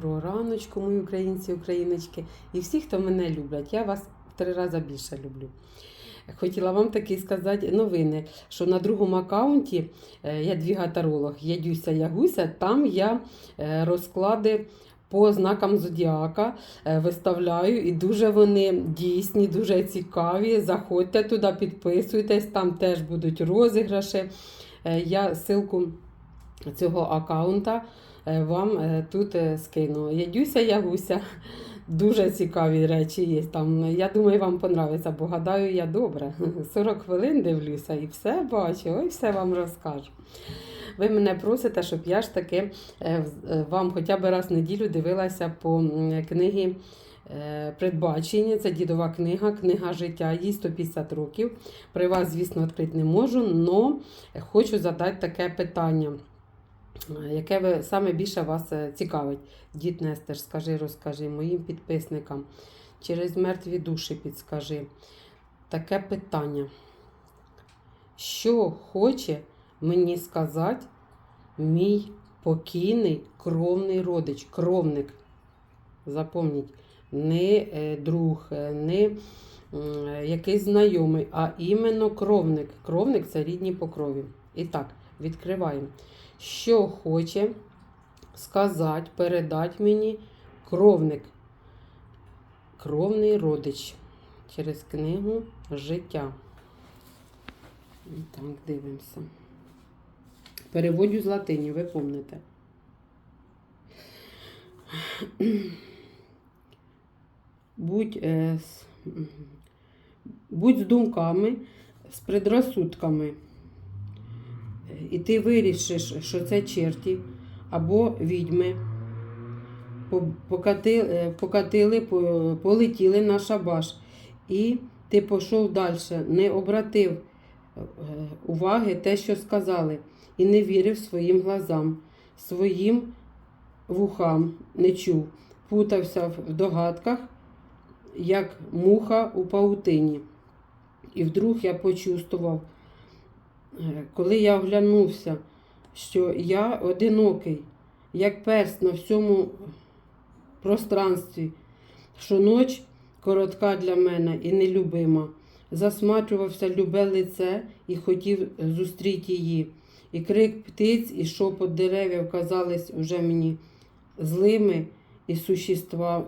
Доброго раночку, мої українці, україночки, і всі, хто мене люблять. Я вас в три рази більше люблю. Хотіла вам таки сказати новини, що на другому аккаунті е, я двігатаролог Ядюся Ягуся, там я е, розклади по знакам зодіака е, виставляю, і дуже вони дійсні, дуже цікаві. Заходьте туди, підписуйтесь, там теж будуть розіграші. Я ссылку цього аккаунта вам е, тут е, скину. Ядюся Ягуся. Дуже цікаві речі є там. Я думаю, вам понравиться, бо гадаю, я добре. 40 хвилин дивлюся і все бачу, ой, все вам розкажу. Ви мене просите, щоб я ж таки е, е, вам хоча б раз в неділю дивилася по е, Предбачення. Це дідова книга, книга життя, їй 150 років. При вас, звісно, відкрити не можу, але хочу задати таке питання. Яке ви саме більше вас е, цікавить? Дід Нестер, скажи, розкажи моїм підписникам. Через мертві душі підскажи. Таке питання. Що хоче мені сказати мій покійний кровний родич, кровник? Запомніть, не е, друг, е, не якийсь знайомий, а іменно кровник. Кровник це рідні по крові. І так, відкриваємо. Що хоче сказати, передати мені кровник, кровний родич через книгу життя. Так, дивимося. Переводю з латині, ви помните. Будь, е, будь з думками, з предрассудками. І ти вирішиш, що це черті або відьми. По- Покатили, е, покатили, полетіли на шабаш. І ти пішов далі, не обратив е, уваги те, що сказали, і не вірив своїм глазам, своїм вухам не чув, путався в догадках, як муха у паутині. І вдруг я почувствував, Е, коли я оглянувся, що я одинокий, як перст на всьому пространстві, що ніч коротка для мене і нелюбима, засматрювався любе лице і хотів зустріти її. І крик птиць, і шопот деревів казались уже мені злими і существа,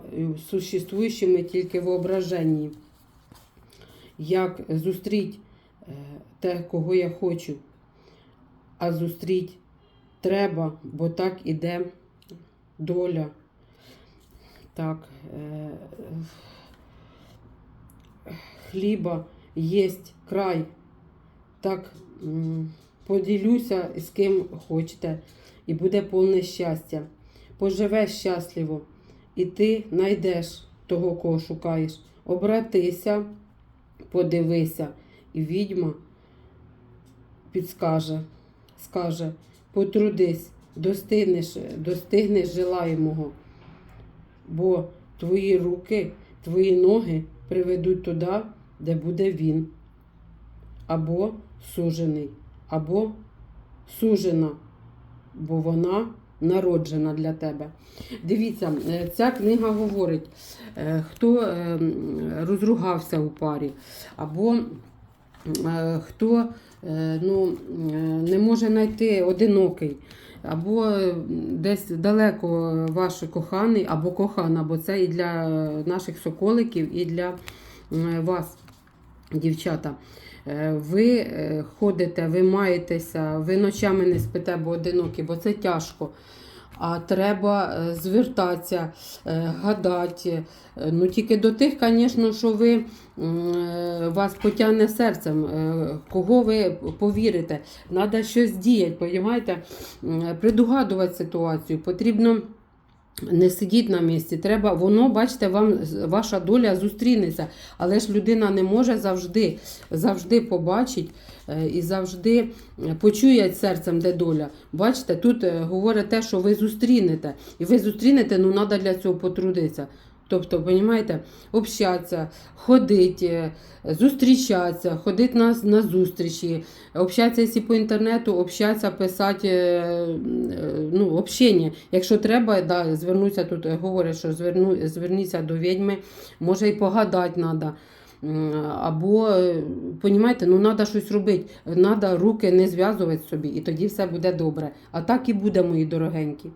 существуючими тільки воображенні. Як зустріть е, те, кого я хочу. А зустріть треба, бо так іде доля. Так, е, хліба єсть край. Так поділюся з ким хочете, і буде повне щастя. Поживеш щасливо, і ти знайдеш того, кого шукаєш. Обратися, подивися, і відьма підскаже, скаже, потрудись, достигнеш, достигнеш желаємого, бо твої руки, твої ноги приведуть туди, де буде він, або сужений, або сужена, бо вона народжена для тебе. Дивіться, е, ця книга говорить, е, хто е, розругався у парі, або хто е, ну, е, не може знайти одинокий, або е, десь далеко ваш коханий, або кохана, бо це і для наших соколиків, і для е, вас, дівчата. Е, Ви е, ходите, ви маєтеся, ви ночами не спите, бо одинокі, бо це тяжко. А треба е, звертатися, е, гадати. Е, Ну, тільки до тих, звісно, що ви вас потягне серцем, кого ви повірите. Треба щось діяти, розумієте? Придугадувати ситуацію. Потрібно не сидіть на місці. Треба, воно, бачите, вам ваша доля зустрінеться. Але ж людина не може завжди, завжди побачить е, і завжди е, почує серцем, де доля. Бачите, тут е, говорить те, що ви зустрінете. І ви зустрінете, ну треба для цього потрудитися. Тобто, розумієте, общатися, ходити, зустрічатися, ходити на, на зустрічі, общатися якщо по інтернету, общатися, писати, е, ну, общення. Якщо треба, да, звернутися тут, говорять, що зверну, зверніться до відьми, може і погадати треба. Або, е, понімаєте, ну треба щось робити, треба руки не зв'язувати собі, і тоді все буде добре. А так і буде, мої дорогенькі.